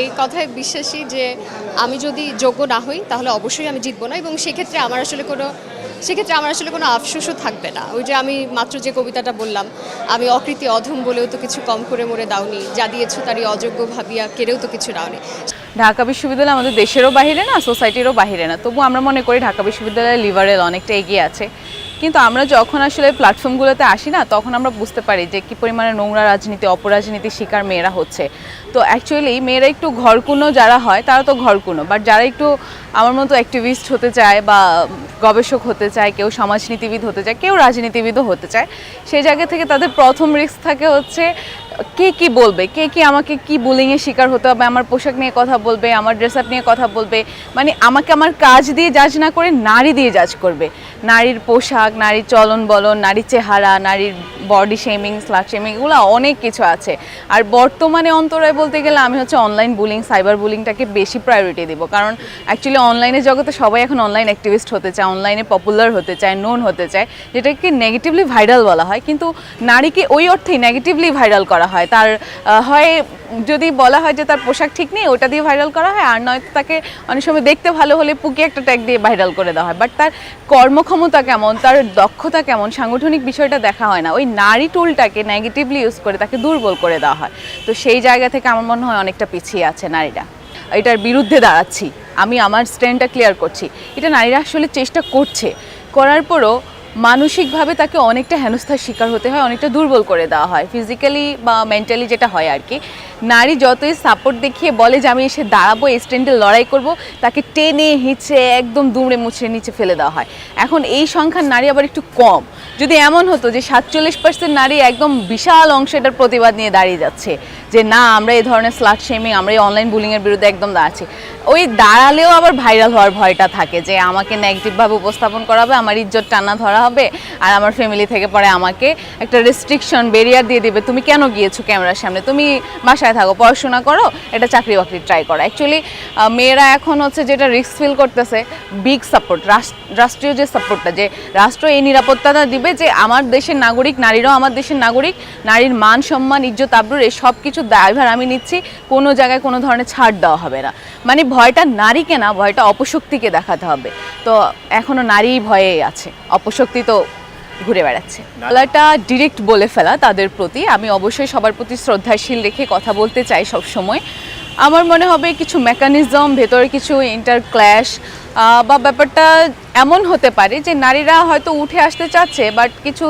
এই কথায় বিশ্বাসী যে আমি যদি যোগ্য না হই, তাহলে অবশ্যই আমি জিতবো না। এবং সেক্ষেত্রে আমার আসলে কোনো সেক্ষেত্রে আমার আসলে কোনো আফসোসও থাকবে না। ওই যে আমি মাত্র যে কবিতাটা বললাম, আমি অকৃতি অধম বলেও তো কিছু কম করে মরে দাওনি। যা দিয়েছ তারই অযোগ্য ভাবিয়া কেড়েও তো কিছু দাওনি। ঢাকা বিশ্ববিদ্যালয় আমাদের দেশেরও বাহিরে না, সোসাইটিরও বাহিরে না। তবু আমরা মনে করি ঢাকা বিশ্ববিদ্যালয়ের লিবারেল অনেকটা এগিয়ে আছে। কিন্তু আমরা যখন আসলে প্ল্যাটফর্মগুলোতে আসি না, তখন আমরা বুঝতে পারি যে কী পরিমাণে নোংরা রাজনীতি অপরাজনীতির শিকার মেয়েরা হচ্ছে। তো অ্যাকচুয়ালি মেয়েরা একটু ঘরকুনো যারা হয়, তারা তো ঘরকুনো বাট যারা একটু আমার মতো অ্যাক্টিভিস্ট হতে চায় বা গবেষক হতে চায়, কেউ সমাজনীতিবিদ হতে চায়, কেউ রাজনীতিবিদও হতে চায়, সেই জায়গা থেকে তাদের প্রথম রিস্ক থাকে হচ্ছে কে কি বলবে, কে কি আমাকে কি বুলিংয়ের শিকার হতে হবে, আমার পোশাক নিয়ে কথা বলবে, আমার ড্রেস আপ নিয়ে কথা বলবে মানে আমাকে আমার কাজ দিয়ে জাজ না করে নারী দিয়ে জাজ করবে। নারীর পোশাক নারীর চলন বলন নারীর চেহারা, নারীর বডি শেমিং স্লাট শেমিং এগুলো অনেক কিছু আছে। আর বর্তমানে অন্তরায় বলতে গেলে আমি হচ্ছে অনলাইন বুলিং সাইবার বুলিংটাকে বেশি প্রায়োরিটি দেবো। কারণ অ্যাকচুয়ালি অনলাইনের জগতে সবাই এখন অনলাইন অ্যাক্টিভিস্ট হতে চায় অনলাইনে পপুলার হতে চায় নোন হতে চায়, যেটাকে নেগেটিভলি ভাইরাল বলা হয়। কিন্তু নারীকে ওই অর্থেই নেগেটিভলি ভাইরাল করা হয়। তার হয় যদি বলা হয় যে তার পোশাক ঠিক নেই, ওটা দিয়ে ভাইরাল করা হয়, আর নয়তো তাকে অনেক সময় দেখতে ভালো হলে পুকি একটা ট্যাগ দিয়ে ভাইরাল করে দেওয়া হয়। বাট তার কর্মক্ষমতা কেমন? তার দক্ষতা কেমন? সাংগঠনিক বিষয়টা দেখা হয় না। ওই নারী টুলটাকে নেগেটিভলি ইউজ করে তাকে দুর্বল করে দেওয়া হয়। তো সেই জায়গা থেকে আমার মনে হয় অনেকটা পিছিয়ে আছে নারীরা। এটার বিরুদ্ধে দাঁড়াচ্ছি। আমি আমার স্ট্যান্ডটা ক্লিয়ার করছি। এটা নারীরা আসলে চেষ্টা করছে। করার পরও মানসিকভাবে তাকে অনেকটা হেনস্থার শিকার হতে হয়, অনেকটা দুর্বল করে দেওয়া হয় ফিজিক্যালি বা মেন্টালি যেটা হয় আর কি। নারী যতই সাপোর্ট দেখিয়ে বলে যে আমি এসে দাঁড়াবো, এই স্ট্যান্ডে লড়াই করব, তাকে টেনে, হিঁচড়ে, একদম দুমড়ে মুচড়ে নিচে ফেলে দেওয়া হয়। এখন এই সংখ্যার নারী আবার একটু কম। যদি এমন হতো যে সাতচল্লিশ পার্সেন্ট নারী একদম বিশাল অংশ এটার প্রতিবাদ নিয়ে দাঁড়িয়ে যাচ্ছে, যে না, আমরা এই ধরনের স্লাট শেমিং আমরা এই অনলাইন বুলিংয়ের বিরুদ্ধে একদম দাঁড়াচ্ছি। ওই দাঁড়ালেও আবার ভাইরাল হওয়ার ভয়টা থাকে যে আমাকে নেগেটিভভাবে উপস্থাপন করা হবে আমার ইজ্জত টানা ধরা হবে, আর আমার ফ্যামিলি থেকে পরে আমাকে একটা রেস্ট্রিকশন বেরিয়ার দিয়ে দিবে। তুমি কেন গিয়েছো ক্যামেরার সামনে? তুমি বাসায় থাকো, পড়াশোনা করো, এটা চাকরি বাকরি ট্রাই করো অ্যাকচুয়ালি মেয়েরা এখন হচ্ছে যেটা রিস্ক ফিল করতেছে বিগ সাপোর্ট রাষ্ট্রীয় যে সাপোর্টটা যে রাষ্ট্র এই নিরাপত্তাটা দিবে যে আমার দেশের নাগরিক, নারীরাও আমার দেশের নাগরিক, নারীর মান, সম্মান, ইজ্জত, আব্রুর, এই সব কিছু দায়ভার আমি নিচ্ছি, কোনো জায়গায় কোনো ধরনের ছাড় দেওয়া হবে না। মানে ভয়টা নারীকে না ভয়টা অপশক্তিকে দেখাতে হবে। তো এখনও নারী ভয়ে আছে। অপশক্তি তো ঘুরে বেড়াচ্ছে। গলাটা ডিরেক্ট বলে ফেলা তাদের প্রতি। আমি অবশ্যই সবার প্রতি শ্রদ্ধাশীল রেখে কথা বলতে চাই সব সময় আমার মনে হবে কিছু মেকানিজম ভেতরে কিছু ইন্টার ক্ল্যাশ বা ব্যাপারটা এমন হতে পারে যে নারীরা হয়তো উঠে আসতে চাচ্ছে বাট কিছু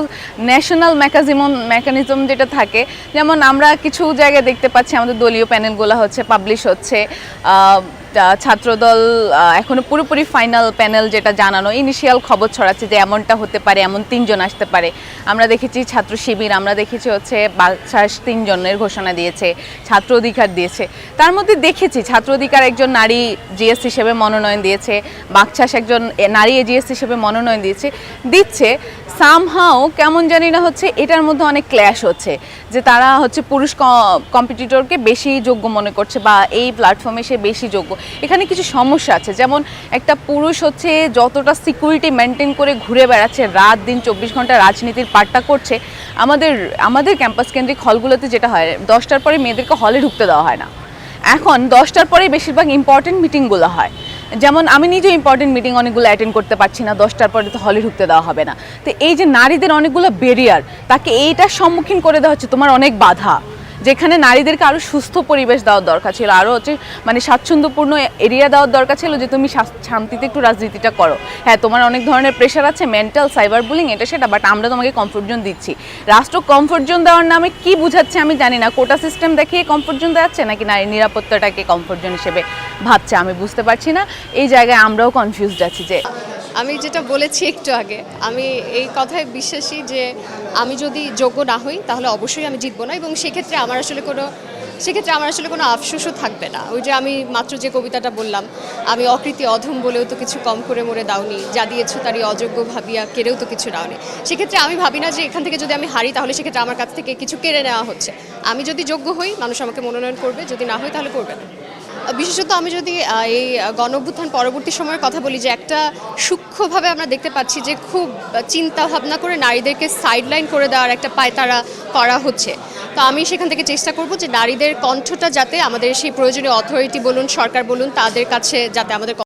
ন্যাশনাল মেকাজিমন মেকানিজম যেটা থাকে, যেমন আমরা কিছু জায়গায় দেখতে পাচ্ছি, আমাদের দলীয় প্যানেলগুলো হচ্ছে পাবলিশ হচ্ছে ছাত্রদল এখনও পুরোপুরি ফাইনাল প্যানেল যেটা জানানো ইনিশিয়াল খবর ছড়াচ্ছে যে এমনটা হতে পারে, এমন তিনজন আসতে পারে। আমরা দেখেছি ছাত্র শিবির, আমরা দেখেছি হচ্ছে বাকশাস তিনজনের ঘোষণা দিয়েছে, ছাত্র অধিকার দিয়েছে। তার মধ্যে দেখেছি, ছাত্র অধিকার একজন নারী জিএস হিসেবে মনোনয়ন দিয়েছে। বাকশাস একজন নারী এজিএস হিসেবে মনোনয়ন দিয়েছে। দিচ্ছে সামহাও কেমন জানি না হচ্ছে, এটার মধ্যে অনেক ক্ল্যাশ হচ্ছে। যে তারা হচ্ছে পুরুষ কম্পিটিটরকে বেশি যোগ্য মনে করছে বা এই প্ল্যাটফর্মে সে বেশি যোগ্য। এখানে কিছু সমস্যা আছে, যেমন একটা পুরুষ হচ্ছে যতটা সিকিউরিটি মেনটেন করে ঘুরে বেড়াচ্ছে, রাত দিন চব্বিশ ঘণ্টা রাজনীতির পাট্টা করছে, আমাদের আমাদের ক্যাম্পাস কেন্দ্রিক হলগুলোতে যেটা হয়, দশটার পরে মেয়েদেরকে হলে ঢুকতে দেওয়া হয় না। এখন দশটার পরেই বেশিরভাগ ইম্পর্টেন্ট মিটিংগুলো হয়। যেমন আমি নিজে ইম্পর্টেন্ট মিটিং অনেকগুলো অ্যাটেন্ড করতে পারছি না, দশটার পরে তো হলে ঢুকতে দেওয়া হবে না। তো এই যে নারীদের অনেকগুলো বেরিয়ার তাকে এইটার সম্মুখীন করে দেওয়া হচ্ছে, তোমার অনেক বাধা। যেখানে নারীদেরকে আরও সুস্থ পরিবেশ দেওয়ার দরকার ছিল আরও হচ্ছে মানে স্বাচ্ছন্দ্যপূর্ণ এরিয়া দেওয়ার দরকার ছিল যে তুমি শান্তিতে একটু রাজনীতিটা করো। হ্যাঁ তোমার অনেক ধরনের প্রেশার আছে মেন্টাল সাইবার বুলিং এটা সেটা বাট আমরা তোমাকে কমফোর্ট জোন দিচ্ছি। রাষ্ট্র কমফোর্ট জোন দেওয়ার নামে কি বুঝাচ্ছে আমি জানি না। কোটা সিস্টেম দেখিয়ে কমফোর্ট জোন দেওয়াচ্ছে নাকি নারী নিরাপত্তাটাকে কমফোর্ট জোন হিসেবে ভাবছে আমি বুঝতে পারছি না। এই জায়গায় আমরাও কনফিউজড আছি যে আমি যেটা বলেছি একটু আগে, আমি এই কথায় বিশ্বাসী যে আমি যদি যোগ্য না হই, তাহলে অবশ্যই আমি জিতবো না এবং সেক্ষেত্রে আমার আসলে কোনো, সেক্ষেত্রে আমার আসলে কোনো আফসোসও থাকবে না। ওই যে আমি মাত্র যে কবিতাটা বললাম, আমি অকৃতি অধম বলেও তো কিছু কম করে মরে দাওনি, যা দিয়েছ তারই অযোগ্য ভাবিয়া কেড়েও তো কিছু দাওনি। সেক্ষেত্রে আমি ভাবি না যে এখান থেকে যদি আমি হারি, তাহলে সেক্ষেত্রে আমার কাছ থেকে কিছু কেড়ে নেওয়া হচ্ছে। আমি যদি যোগ্য হই, মানুষ আমাকে মনোনয়ন করবে, যদি না হই, তাহলে করবে না। বিশেষত আমি যদি এই গণঅভ্যুত্থান পরবর্তী সময়ের কথা বলি যে একটা সূক্ষ্মভাবে আমরা দেখতে পাচ্ছি যে খুব চিন্তা ভাবনা করে নারীদেরকে সাইডলাইন করে দেওয়ার একটা পায়তারা করা হচ্ছে। তো আমি সেখান থেকে চেষ্টা করব যে নারীদের কণ্ঠটা যাতে আমাদের সেই প্রয়োজনীয় অথরিটি বলুন, সরকার বলুন, তাদের কাছে যাতে আমাদের